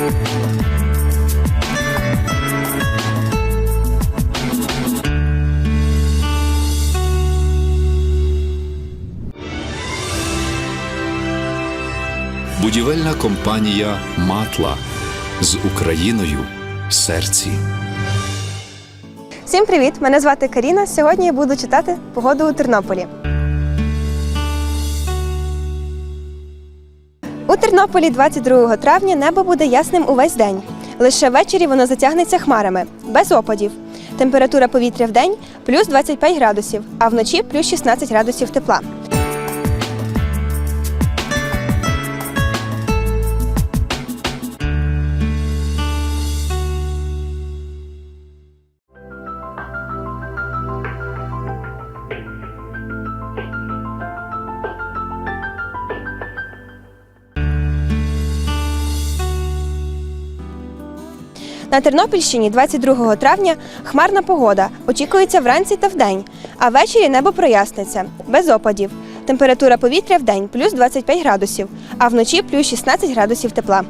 Будівельна компанія Матла з Україною в серці. Всім привіт! Мене звати Каріна. Сьогодні я буду читати погоду у Тернополі. У Тернополі 22 травня небо буде ясним увесь день. Лише ввечері воно затягнеться хмарами, без опадів. Температура повітря в день плюс 25 градусів, а вночі плюс 16 градусів тепла. На Тернопільщині 22 травня хмарна погода. Очікується вранці та вдень, а ввечері небо проясниться, без опадів. Температура повітря в день плюс 25 градусів, а вночі плюс 16 градусів тепла.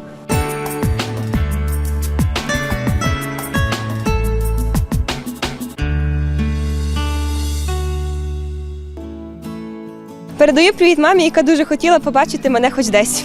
Передаю привіт мамі, яка дуже хотіла побачити мене хоч десь.